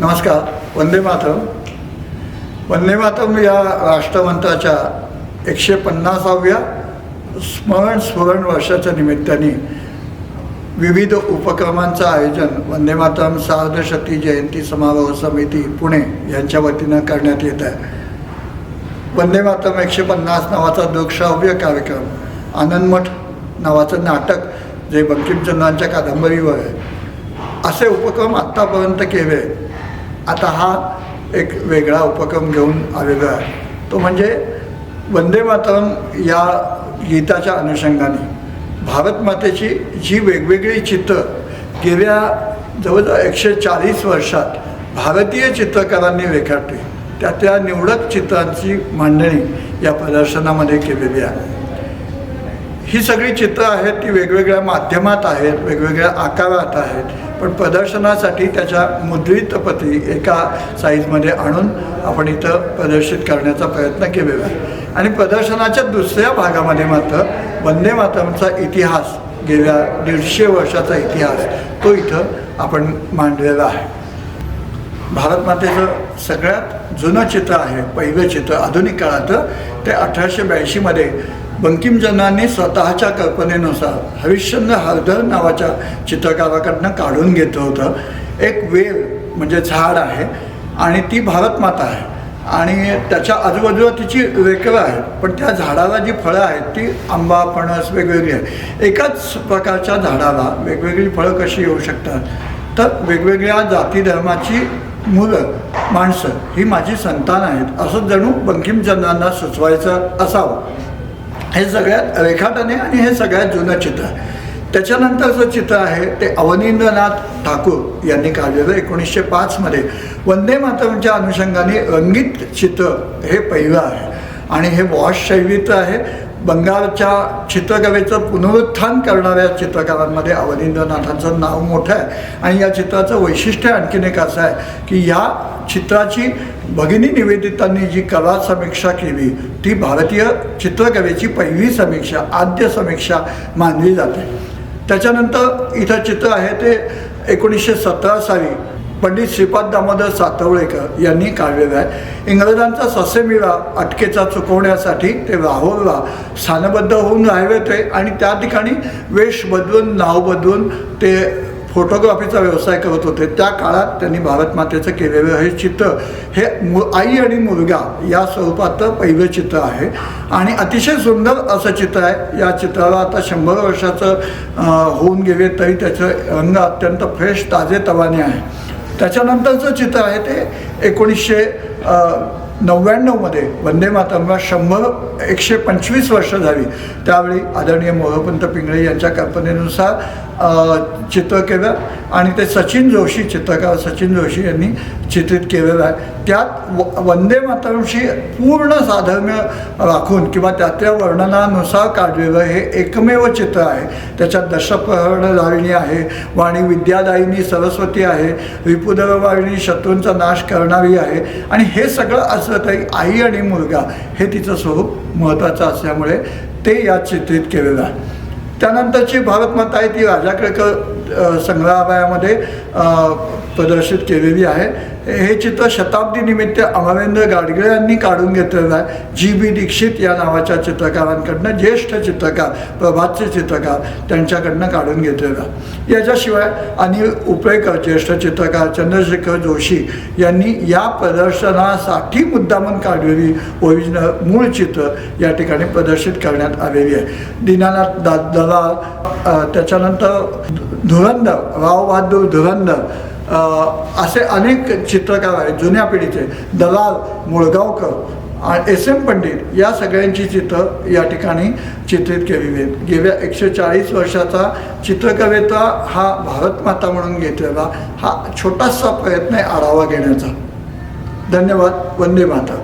नमस्कार वंदे मातरम. वंदे मातरम या राष्ट्रवंताच्या एकशे पन्नासाव्या स्मरण स्मरण वर्षाच्या निमित्ताने विविध उपक्रमांचं आयोजन वंदे मातरम सार्धशती जयंती समारोह समिती पुणे यांच्या वतीनं करण्यात येत आहे. वंदे मातरम एकशे पन्नास नावाचा दृकश्राव्य कार्यक्रम आनंदमठ नावाचं नाटक जे बंकिमचंद्रांच्या कादंबरीवर आहे. असे उपक्रम आत्तापर्यंत केले आता हा एक वेगळा उपक्रम घेऊन आलेला आहे. तो म्हणजे वंदे मातरम या गीताच्या अनुषंगाने. भारतमातेची जी वेगवेगळी चित्रं गेल्या जवळजवळ एकशे चाळीस वर्षात भारतीय चित्रकारांनी रेखाटली. त्या त्या निवडक चित्रांची मांडणी या प्रदर्शनामध्ये केलेली आहे. ही सगळी चित्रं आहेत ती वेगवेगळ्या माध्यमात आहेत वेगवेगळ्या आकारात आहेत. पण प्रदर्शनासाठी त्याच्या मुद्रित प्रती एका साईजमध्ये आणून आपण इथं प्रदर्शित करण्याचा प्रयत्न केलेला आहे. आणि प्रदर्शनाच्या दुसऱ्या भागामध्ये मात्र वंदे मातरमचा इतिहास गेल्या दीडशे वर्षाचा इतिहास तो इथं आपण मांडलेला आहे. भारत मातेचं सगळ्यात जुनं चित्र आहे पहिलं चित्र आधुनिक काळाचं ते अठराशे ब्याऐंशीमध्ये बंकिमचंद्रांनी स्वतःच्या कल्पनेनुसार हरिश्चंद्र हरधर नावाच्या चित्रकाराकडनं काढून घेतलं होतं. एक वेल म्हणजे झाड आहे आणि ती भारतमाता आहे. आणि त्याच्या आजूबाजूला तिची रेकरं आहेत. पण त्या झाडाला जी फळं आहेत ती आंबा फणस वेगवेगळी आहे एकाच प्रकारच्या झाडाला वेगवेगळी फळं कशी येऊ शकतात? तर वेगवेगळ्या जाती धर्माची मुलं माणसं ही माझी संतान आहेत. असं जणू बंकिमचंद्रांना सुचवायचं असावं. हे सगळ्यात रेखाटने आणि हे सगळ्यात जुनं चित्र आहे. त्याच्यानंतरचं चित्र आहे ते अवनींद्रनाथ ठाकूर यांनी काढलेलं एकोणीसशे पाचमध्ये वंदे मातरमच्या अनुषंगाने रंगीत चित्र हे पहिलं आहे. आणि हे वॉश शैलीचं आहे. बंगालच्या चित्रकलेचं पुनरुत्थान करणाऱ्या चित्रकारांमध्ये अवनिंद्रनाथांचं नाव मोठं आहे. आणि या चित्राचं वैशिष्ट्य आणखीन एक असं आहे की या चित्राची भगिनी निवेदितांनी जी कला समीक्षा केली ती भारतीय चित्रकलेची पहिली समीक्षा आद्य समीक्षा मानली जाते. त्याच्यानंतर इथं चित्र आहे ते एकोणीसशे सतरा साली पंडित श्रीपाद दामोदर सातवळेकर यांनी काढलेलं आहे. इंग्रजांचा ससेमिरा अटकेचा चुकवण्यासाठी ते लाहोरला स्थानबद्ध होऊन राहिले होते आणि त्या ठिकाणी वेश बदलून नाव बदलून ते फोटोग्राफीचा व्यवसाय करत होते. त्या काळात त्यांनी भारत मातेचं केलेलं हे चित्र हे मु आई आणि मुलगा या स्वरूपात पहिलं चित्र आहे. आणि अतिशय सुंदर असं चित्र आहे. या चित्राला आता शंभर वर्षाचं होऊन गेले तरी त्याचं रंग अत्यंत फ्रेश ताजे तवाने आहे. त्याच्यानंतरचं चित्र आहे ते एकोणीसशे नव्याण्णवमध्ये वंदे मातरमला शंभर एकशे पंचवीस वर्ष झाली. त्यावेळी आदरणीय मोहपंत पिंगळे यांच्या कल्पनेनुसार चित्र केलं आणि ते सचिन जोशी चित्रकार सचिन जोशी यांनी चित्रित केलेलं आहे. त्यात व वंदे मातरमशी पूर्ण साधर्म्य राखून किंवा त्या त्या वर्णनानुसार काढलेलं हे एकमेव चित्र आहे. त्याच्यात दशप्रहरणधारिणी आहे वाणी विद्यादायिनी सरस्वती आहे विपुदरवाहिनी शत्रूंचा नाश करणारी आहे. आणि हे सगळं असं असलं आई आणि मुलगा हे तिचं स्वरूप महत्त्वाचं असल्यामुळे ते यात चित्रित केलेलं आहे. त्यानंतरची भारतमाता आहे ती राजाकडे संग्रहालयामध्ये प्रदर्शित केलेली आहे. हे चित्र शताब्दीनिमित्त अमरेंद्र गाडगिळ यांनी काढून घेतलेलं आहे. जी बी दीक्षित या नावाच्या चित्रकारांकडनं ज्येष्ठ चित्रकार प्रभातचे चित्रकार त्यांच्याकडनं काढून घेतलेलं याच्याशिवाय अनिल उपळेकर ज्येष्ठ चित्रकार चंद्रशेखर जोशी यांनी या प्रदर्शनासाठी मुद्दामून काढलेली ओरिजिनल मूळ चित्र या ठिकाणी प्रदर्शित करण्यात आलेली आहे. दीनानाथ दा दलाल त्याच्यानंतर त्याच्यानंतर धुरंधर राव बहादूर धुरंधर असे अनेक चित्रकार आहेत जुन्या पिढीचे दलाल मुळगावकर एस एम पंडित या सगळ्यांची चित्र या ठिकाणी चित्रित केलेली आहेत. गेल्या एकशे चाळीस वर्षाचा चित्रकलेचा हा भारत माता म्हणून घेतलेला हा छोटासा प्रयत्न आहे आढावा घेण्याचा. धन्यवाद. वंदे माता